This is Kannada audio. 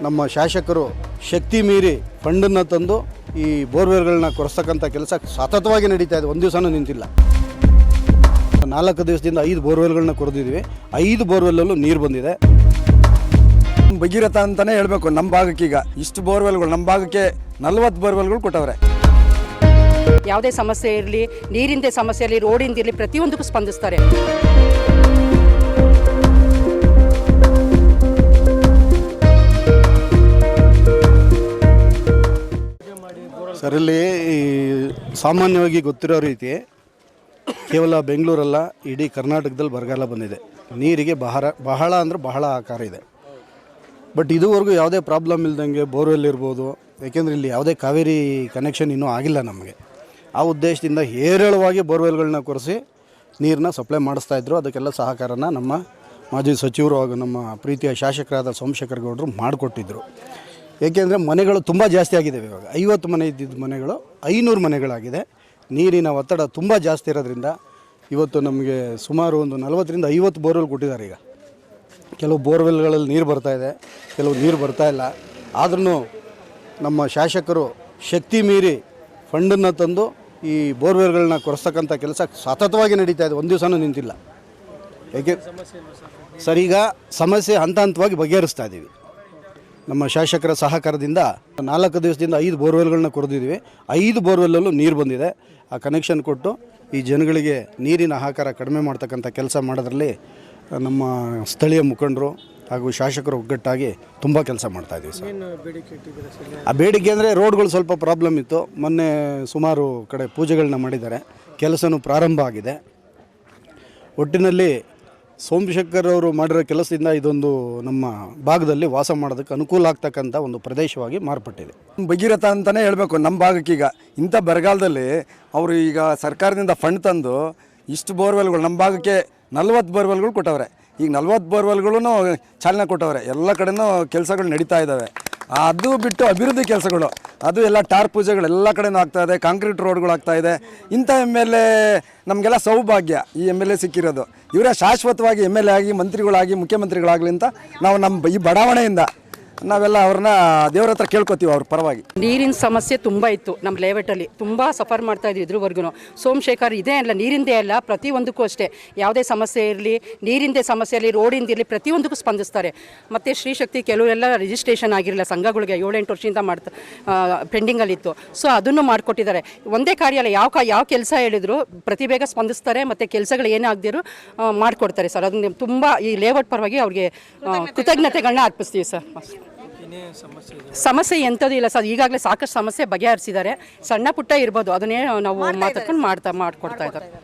ನಮ್ಮ ಶಾಸಕರು ಶಕ್ತಿ ಮೀರಿ ಫಂಡನ್ನು ತಂದು ಈ ಬೋರ್ವೆಲ್ಗಳನ್ನ ಕೊರೆಸ್ತಕ್ಕಂಥ ಕೆಲಸ ಸತತವಾಗಿ ನಡೀತಾ ಇದೆ. ಒಂದು ದಿವಸನೂ ನಿಂತಿಲ್ಲ. ನಾಲ್ಕು ದಿವಸದಿಂದ ಐದು ಬೋರ್ವೆಲ್ಗಳನ್ನ ಕೊರೆದಿದ್ದೀವಿ. ಐದು ಬೋರ್ವೆಲ್ಲಲ್ಲೂ ನೀರು ಬಂದಿದೆ. ಭಗೀರಥ ಅಂತಲೇ ಹೇಳಬೇಕು ನಮ್ಮ ಭಾಗಕ್ಕೆ ಈಗ. ಇಷ್ಟು ಬೋರ್ವೆಲ್ಗಳು ನಮ್ಮ ಭಾಗಕ್ಕೆ ನಲ್ವತ್ತು ಬೋರ್ವೆಲ್ಗಳು ಕೊಟ್ಟವ್ರೆ. ಯಾವುದೇ ಸಮಸ್ಯೆ ಇರಲಿ ನೀರಿಂದೇ ಸಮಸ್ಯೆ ಇರಲಿ ರೋಡಿಂದಿರಲಿ ಪ್ರತಿಯೊಂದಕ್ಕೂ ಸ್ಪಂದಿಸ್ತಾರೆ. ಸರ್, ಇಲ್ಲಿ ಈ ಸಾಮಾನ್ಯವಾಗಿ ಗೊತ್ತಿರೋ ರೀತಿ ಕೇವಲ ಬೆಂಗಳೂರಲ್ಲ, ಇಡೀ ಕರ್ನಾಟಕದಲ್ಲಿ ಬರಗಾಲ ಬಂದಿದೆ. ನೀರಿಗೆ ಬಹಳ ಬಹಳ ಅಂದರೆ ಬಹಳ ಆಕಾರ ಇದೆ. ಬಟ್ ಇದುವರೆಗೂ ಯಾವುದೇ ಪ್ರಾಬ್ಲಮ್ ಇಲ್ದಂಗೆ ಬೋರ್ವೆಲ್ ಇರ್ಬೋದು, ಯಾಕೆಂದರೆ ಇಲ್ಲಿ ಯಾವುದೇ ಕಾವೇರಿ ಕನೆಕ್ಷನ್ ಇನ್ನೂ ಆಗಿಲ್ಲ ನಮಗೆ. ಆ ಉದ್ದೇಶದಿಂದ ಹೇರಳವಾಗಿ ಬೋರ್ವೆಲ್ಗಳನ್ನ ಕೊರೆಸಿ ನೀರನ್ನ ಸಪ್ಲೈ ಮಾಡಿಸ್ತಾ ಇದ್ರು. ಅದಕ್ಕೆಲ್ಲ ಸಹಕಾರನ ನಮ್ಮ ಮಾಜಿ ಸಚಿವರು ಹಾಗೂ ನಮ್ಮ ಪ್ರೀತಿಯ ಶಾಸಕರಾದ ಸೋಮಶೇಖರ್ ಗೌಡರು ಮಾಡಿಕೊಟ್ಟಿದ್ರು. ಏಕೆಂದರೆ ಮನೆಗಳು ತುಂಬ ಜಾಸ್ತಿ ಆಗಿದ್ದಾವೆ ಇವಾಗ. ಐವತ್ತು ಮನೆ ಇದ್ದಿದ್ದ ಮನೆಗಳು ಐನೂರು ಮನೆಗಳಾಗಿದೆ. ನೀರಿನ ಒತ್ತಡ ತುಂಬ ಜಾಸ್ತಿ ಇರೋದ್ರಿಂದ ಇವತ್ತು ನಮಗೆ ಸುಮಾರು ಒಂದು ನಲವತ್ತರಿಂದ ಐವತ್ತು ಬೋರ್ವೆಲ್ ಕೊಟ್ಟಿದ್ದಾರೆ ಈಗ. ಕೆಲವು ಬೋರ್ವೆಲ್ಗಳಲ್ಲಿ ನೀರು ಬರ್ತಾ ಇದೆ, ಕೆಲವು ನೀರು ಬರ್ತಾ ಇಲ್ಲ. ಆದ್ರೂ ನಮ್ಮ ಶಾಸಕರು ಶಕ್ತಿ ಮೀರಿ ಫಂಡನ್ನು ತಂದು ಈ ಬೋರ್ವೆಲ್ಗಳನ್ನ ಕೊರೆಸ್ತಕ್ಕಂಥ ಕೆಲಸ ಸತತವಾಗಿ ನಡೀತಾ ಇದೆ. ಒಂದು ದಿವಸನೂ ನಿಂತಿಲ್ಲ. ಏಕೆ? ಸರ್, ಈಗ ಸಮಸ್ಯೆ ಹಂತ ಹಂತವಾಗಿ ಬಗೆಹರಿಸ್ತಾ ಇದ್ದೀವಿ. ನಮ್ಮ ಶಾಸಕರ ಸಹಕಾರದಿಂದ ನಾಲ್ಕು ದಿವಸದಿಂದ ಐದು ಬೋರ್ವೆಲ್ಗಳನ್ನ ಕೊರೆದಿದ್ದೀವಿ. ಐದು ಬೋರ್ವೆಲ್ಲಲ್ಲೂ ನೀರು ಬಂದಿದೆ. ಆ ಕನೆಕ್ಷನ್ ಕೊಟ್ಟು ಈ ಜನಗಳಿಗೆ ನೀರಿನ ಆಹಾರ ಕಡಿಮೆ ಮಾಡ್ತಕ್ಕಂಥ ಕೆಲಸ ಮಾಡೋದ್ರಲ್ಲಿ ನಮ್ಮ ಸ್ಥಳೀಯ ಮುಖಂಡರು ಹಾಗೂ ಶಾಸಕರು ಒಗ್ಗಟ್ಟಾಗಿ ತುಂಬ ಕೆಲಸ ಮಾಡ್ತಾ ಇದ್ದೀವಿ ಸರ್. ಆ ಬೇಡಿಕೆ ಅಂದರೆ ರೋಡ್ಗಳು ಸ್ವಲ್ಪ ಪ್ರಾಬ್ಲಮ್ ಇತ್ತು. ಮೊನ್ನೆ ಸುಮಾರು ಕಡೆ ಪೂಜೆಗಳನ್ನ ಮಾಡಿದ್ದಾರೆ. ಕೆಲಸನೂ ಪ್ರಾರಂಭ ಆಗಿದೆ. ಒಟ್ಟಿನಲ್ಲಿ ಸೋಮಶೇಖರ್ ಅವರು ಮಾಡಿರೋ ಕೆಲಸದಿಂದ ಇದೊಂದು ನಮ್ಮ ಭಾಗದಲ್ಲಿ ವಾಸ ಮಾಡೋದಕ್ಕೆ ಅನುಕೂಲ ಆಗ್ತಕ್ಕಂಥ ಒಂದು ಪ್ರದೇಶವಾಗಿ ಮಾರ್ಪಟ್ಟಿದೆ. ಭಗೀರಥ ಅಂತಲೇ ಹೇಳಬೇಕು, ನಮ್ಮ ಭಾಗಕ್ಕೆ ಈಗ. ಇಂಥ ಬರಗಾಲದಲ್ಲಿ ಅವರು ಈಗ ಸರ್ಕಾರದಿಂದ ಫಂಡ್ ತಂದು ಇಷ್ಟು ಬೋರ್ವೆಲ್ಗಳು, ನಮ್ಮ ಭಾಗಕ್ಕೆ ನಲ್ವತ್ತು ಬೋರ್ವೆಲ್ಗಳು ಕೊಟ್ಟವ್ರೆ. ಈಗ ನಲ್ವತ್ತು ಬೋರ್ವೆಲ್ಗಳೂ ಚಾಲನೆ ಕೊಟ್ಟವ್ರೆ. ಎಲ್ಲ ಕಡೆನೂ ಕೆಲಸಗಳು ನಡೀತಾ ಇದ್ದಾವೆ. ಅದು ಬಿಟ್ಟು ಅಭಿವೃದ್ಧಿ ಕೆಲಸಗಳು. ಅದು ಎಲ್ಲ ಟಾರ್ ಪೂಜೆಗಳು ಎಲ್ಲ ಕಡೆನೂ ಆಗ್ತಾ ಇದೆ, ಕಾಂಕ್ರೀಟ್ ರೋಡ್ಗಳು ಆಗ್ತಾ ಇದೆ. ಇಂಥ ಎಂ ಎಲ್ ಎ ನಮಗೆಲ್ಲ ಸೌಭಾಗ್ಯ ಈ ಎಂ ಎಲ್ ಎ ಸಿಕ್ಕಿರೋದು. ಇವರೇ ಶಾಶ್ವತವಾಗಿ ಎಂ ಎಲ್ ಎ ಆಗಿ, ಮಂತ್ರಿಗಳಾಗಿ, ಮುಖ್ಯಮಂತ್ರಿಗಳಾಗಲಿ ಅಂತ ನಾವು ನಮ್ಮ ಈ ಬಡಾವಣೆಯಿಂದ ನಾವೆಲ್ಲ ಅವ್ರನ್ನ ದೇವ್ರ ಹತ್ರ ಕೇಳ್ಕೊತೀವಿ ಅವ್ರ ಪರವಾಗಿ. ನೀರಿನ ಸಮಸ್ಯೆ ತುಂಬ ಇತ್ತು ನಮ್ಮ ಲೇಔಟಲ್ಲಿ. ತುಂಬ ಸಫರ್ ಮಾಡ್ತಾ ಇದ್ವಿ ಇದ್ರವರೆಗೂ ಸೋಮಶೇಖರ್ ಇದೇ ಅಲ್ಲ ನೀರಿಂದೇ ಅಲ್ಲ ಪ್ರತಿಯೊಂದಕ್ಕೂ ಅಷ್ಟೇ. ಯಾವುದೇ ಸಮಸ್ಯೆ ಇರಲಿ ನೀರಿಂದೇ ಸಮಸ್ಯೆ ಇರಲಿ ರೋಡಿಂದ ಇರಲಿ ಪ್ರತಿಯೊಂದಕ್ಕೂ ಸ್ಪಂದಿಸ್ತಾರೆ. ಮತ್ತು ಶ್ರೀಶಕ್ತಿ ಕೆಲವರೆಲ್ಲ ರಿಜಿಸ್ಟ್ರೇಷನ್ ಆಗಿರಲಿಲ್ಲ ಸಂಘಗಳಿಗೆ ಏಳೆಂಟು ವರ್ಷದಿಂದ ಮಾಡ್ತಾ ಪೆಂಡಿಂಗಲ್ಲಿತ್ತು ಸೊ ಅದನ್ನು ಮಾಡಿಕೊಟ್ಟಿದ್ದಾರೆ. ಒಂದೇ ಕಾರ್ಯ ಅಲ್ಲ ಯಾವ ಕಾ ಯಾವ ಕೆಲಸ ಹೇಳಿದ್ರು ಪ್ರತಿ ಬೇಗ ಸ್ಪಂದಿಸ್ತಾರೆ ಮತ್ತು ಕೆಲಸಗಳು ಏನಾಗದಿರು ಮಾಡಿಕೊಡ್ತಾರೆ ಸರ್. ಅದನ್ನ ತುಂಬ ಈ ಲೇಔಟ್ ಪರವಾಗಿ ಅವ್ರಿಗೆ ಕೃತಜ್ಞತೆಗಳನ್ನ ಅರ್ಪಿಸ್ತೀವಿ ಸರ್. ಸಮಸ್ಯೆ ಎಂಥದ್ದು ಇಲ್ಲ ಸರ್. ಈಗಾಗಲೇ ಸಾಕಷ್ಟು ಸಮಸ್ಯೆ ಬಗೆಹರಿಸಿದ್ದಾರೆ. ಸಣ್ಣ ಪುಟ್ಟ ಇರ್ಬೋದು. ಅದನ್ನೇ ನಾವು ಮಾತಾಡ್ಕೊಂಡು ಮಾಡ್ತಾ ಮಾಡಿಕೊಡ್ತಾ ಇದ್ದಾರೆ.